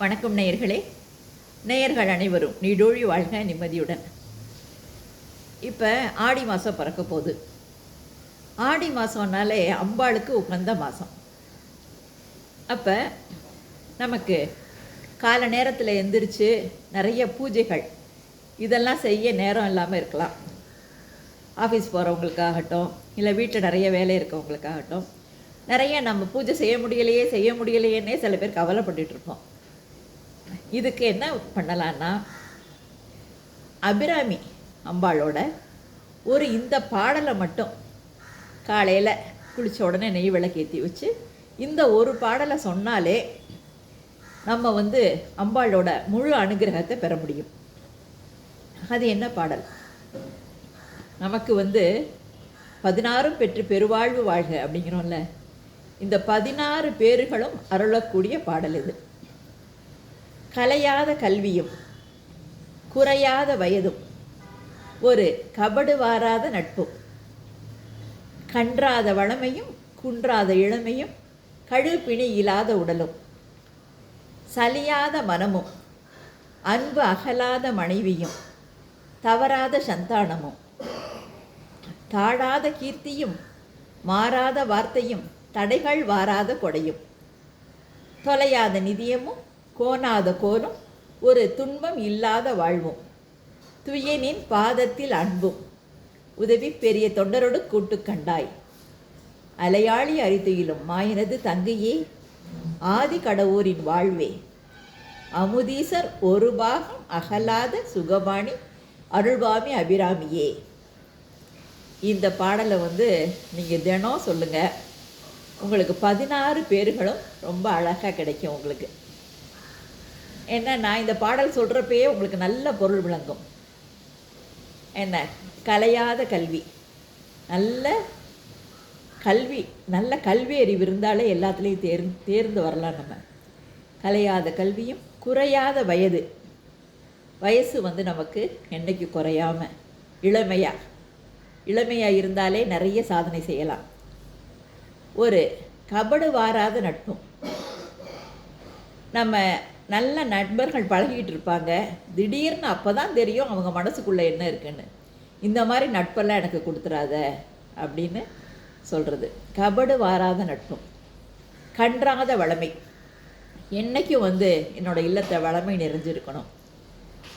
வணக்கம் நேயர்களே. நேயர்கள் அனைவரும் நீடோழி வாழ்க நிம்மதியுடன். இப்போ ஆடி மாதம் பிறக்க போகுது. ஆடி மாதம்னாலே அம்பாளுக்கு உகந்த மாதம் அப்போ நமக்கு கால நேரத்தில் எந்திரிச்சு நிறைய பூஜைகள். இதெல்லாம் செய்ய நேரம் இல்லாமல் இருக்கலாம். ஆஃபீஸ் போகிறவங்களுக்காகட்டும் இல்லை வீட்டில் நிறைய வேலை இருக்கவங்களுக்காகட்டும் நிறைய நம்ம பூஜை செய்ய முடியலையே செய்ய முடியலையேன்னே சில பேர் கவலைப்பட்டுகிட்டுருப்போம் இதுக்கு என்ன பண்ணலான்னா அபிராமி அம்பாளோட ஒரு இந்த பாடலை மட்டும் காலையில் குளித்த உடனே நெய் விளக்கேற்றி வச்சு இந்த ஒரு பாடலை சொன்னாலே நம்ம வந்து அம்பாளோட முழு அனுகிரகத்தை பெற முடியும். அது என்ன பாடல்? நமக்கு வந்து பதினாறும் பெற்று பெருவாழ்வு வாழ்க அப்படிங்கிறோம்ல. இந்த பதினாறு பேர்களும் அருளக்கூடிய பாடல் இது. கலையாத கல்வியும் குறையாத வயதும் ஒரு கபடு வாராத நட்பும் கன்றாத வளமையும் குன்றாத இளமையும் கழுப்பிணி இல்லாத உடலும் சலியாத மனமும் அன்பு அகலாத மனைவியும் தவறாத சந்தானமும் தாழாத கீர்த்தியும் மாறாத வார்த்தையும் தடைகள் வாராத கொடையும் தொலையாத நிதியமும் கோணாத கோலும் ஒரு துன்பம் இல்லாத வாழ்வும். துயனின் பாதத்தில் அன்பும். உதவி பெரிய தொண்டரோடு கூட்டு கண்டாய். அலையாளி அரிதுயிலும் மாயனது தங்கையே ஆதி கடவுரின் வாழ்வே. அமுதீசர் ஒரு பாகம் அகலாத சுகபாணி அருள்வாமி அபிராமியே. இந்த பாடலை வந்து நீங்கள் தினம் சொல்லுங்கள் உங்களுக்கு பதினாறு பேர்களும் ரொம்ப அழகாக கிடைக்கும் உங்களுக்கு. என்ன நான் இந்த பாடல் சொல்கிறப்பயே உங்களுக்கு நல்ல பொருள் விளங்கும். என்ன கலையாத கல்வி. நல்ல கல்வி நல்ல கல்வி அறிவு இருந்தாலே எல்லாத்துலேயும் தேர் தேர்ந்து வரலாம் நம்ம. கலையாத கல்வியும் குறையாத வயது. வயசு வந்து நமக்கு என்றைக்கு குறையாம இளமையாக இளமையாக இருந்தாலே நிறைய சாதனை செய்யலாம். ஒரு கபடு வாராத நட்பும் நம்ம நல்ல நண்பர்கள் பழகிட்டு இருப்பாங்க. திடீர்னு அப்போ தான் தெரியும் அவங்க மனசுக்குள்ளே என்ன இருக்குன்னு. இந்த மாதிரி நட்பெல்லாம் எனக்கு கொடுத்துறாத அப்படின்னு சொல்கிறது கபடு வாராத நட்பும் கன்றாத வளமை. என்னைக்கும் வந்து என்னோட இல்லத்தை வளமை நிறைஞ்சிருக்கணும்.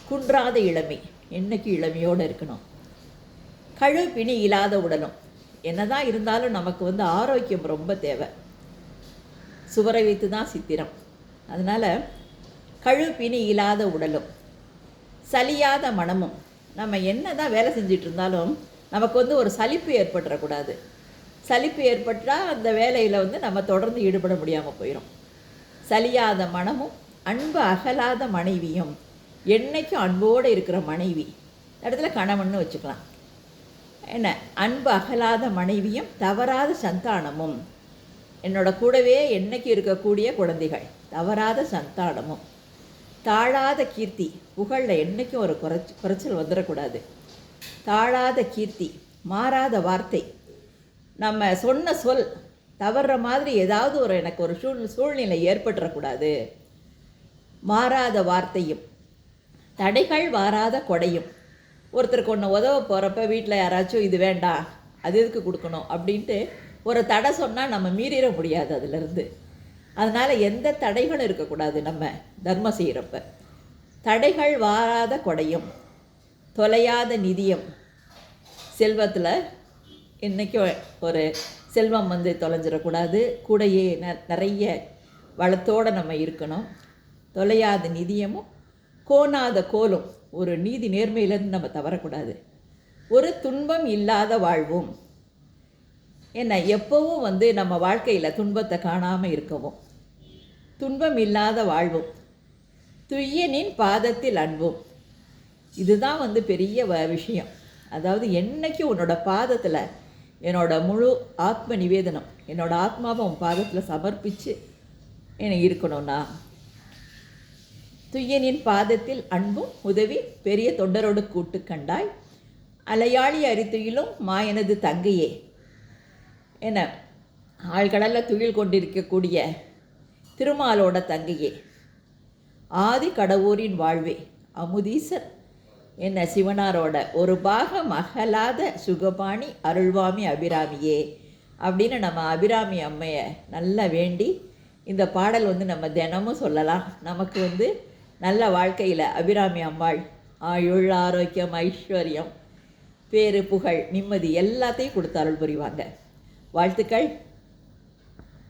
குன்றாத இளமை. என்னைக்கும் இளமையோடு இருக்கணும். கழு பிணி இல்லாத உடலும். என்னதான் இருந்தாலும் நமக்கு வந்து ஆரோக்கியம் ரொம்ப தேவை. சுவரை வைத்து தான் சித்திரம். அதனால் கழு இல்லாத உடலும் சலியாத மனமும் நம்ம என்ன தான் வேலை செஞ்சிட்டு இருந்தாலும் நமக்கு வந்து ஒரு சலிப்பு ஏற்பட்டுறக்கூடாது. சலிப்பு ஏற்பட்டால் அந்த வேலையில் வந்து நம்ம தொடர்ந்து ஈடுபட முடியாமல் போயிடும் சலியாத மனமும் அன்பு அகலாத மனைவியும் என்னைக்கும் அன்போடு இருக்கிற மனைவி இடத்துல கணவன் வச்சுக்கலாம். என்ன? அன்பு அகலாத மனைவியும் தவறாத சந்தானமும் என்னோட கூடவே என்னைக்கு இருக்கக்கூடிய குழந்தைகள் தவறாத சந்தானமும். தாழாத கீர்த்தி. புகழில் என்றைக்கும் ஒரு குறைச்சி குறைச்சல் வந்துடக்கூடாது தாழாத கீர்த்தி மாறாத வார்த்தை. நம்ம சொன்ன சொல் தவறுற மாதிரி ஏதாவது ஒரு எனக்கு ஒரு சூழ் சூழ்நிலை ஏற்பட்டுறக்கூடாது. மாறாத வார்த்தையும் தடைகள் வாராத கொடையும். ஒருத்தருக்கு ஒன்று உதவ போகிறப்ப வீட்டில் யாராச்சும் இது வேண்டாம் அது எதுக்கு கொடுக்கணும் அப்படின்ட்டு ஒரு தடை சொன்னால் நம்ம மீறிட முடியாது அதிலிருந்து அதனால் எந்த தடைகளும் இருக்கக்கூடாது நம்ம தர்மம் செய்கிறப்ப தடைகள் வாராத கொடையும் தொலையாத நிதியம். செல்வத்தில் இன்றைக்கும் ஒரு செல்வம் வந்து தொலைஞ்சிடக்கூடாது. கூடையே ந நிறைய வளத்தோடு நம்ம இருக்கணும். தொலையாத நிதியமும் கோணாத கோலும் ஒரு நீதி நேர்மையிலேருந்து நம்ம தவறக்கூடாது. ஒரு துன்பம் இல்லாத வாழ்வும். என்ன எப்போவும் வந்து நம்ம வாழ்க்கையில் துன்பத்தை காணாமல் இருக்கவும். துன்பம் இல்லாத வாழ்வும். துய்யனின் பாதத்தில் அன்பும். இதுதான் வந்து பெரிய வ விஷயம். அதாவது என்னைக்கும் உன்னோட பாதத்தில் என்னோட முழு ஆத்ம நிவேதனம் என்னோட ஆத்மாவை உன் பாதத்தில் சமர்ப்பித்து எனக்கு இருக்கணும்னா துய்யனின் பாதத்தில் அன்பும் உதவி பெரிய தொண்டரோடு கூட்டு கண்டாய் அலையாளி அரித்துயிலும் மாயனது தங்கையே. என்ன? ஆழ்கடலில் துயில் கொண்டிருக்கக்கூடிய திருமாலோட தங்கையே. ஆதி கடவுரின் வாழ்வே அமுதீசர். என்ன சிவனாரோட ஒரு பாகம் அகலாத சுகபாணி அருள்வாமி அபிராமியே அப்படின்னு நம்ம அபிராமி அம்மையை நல்லா வேண்டி இந்த பாடல் வந்து நம்ம தினமும் சொல்லலாம். நமக்கு வந்து நல்ல வாழ்க்கையில் அபிராமி அம்மாள் ஆயுள் ஆரோக்கியம் ஐஸ்வர்யம் பேரு புகழ் நிம்மதி எல்லாத்தையும் கொடுத்து அருள் புரிவாங்க. வாழ்த்துக்கள்.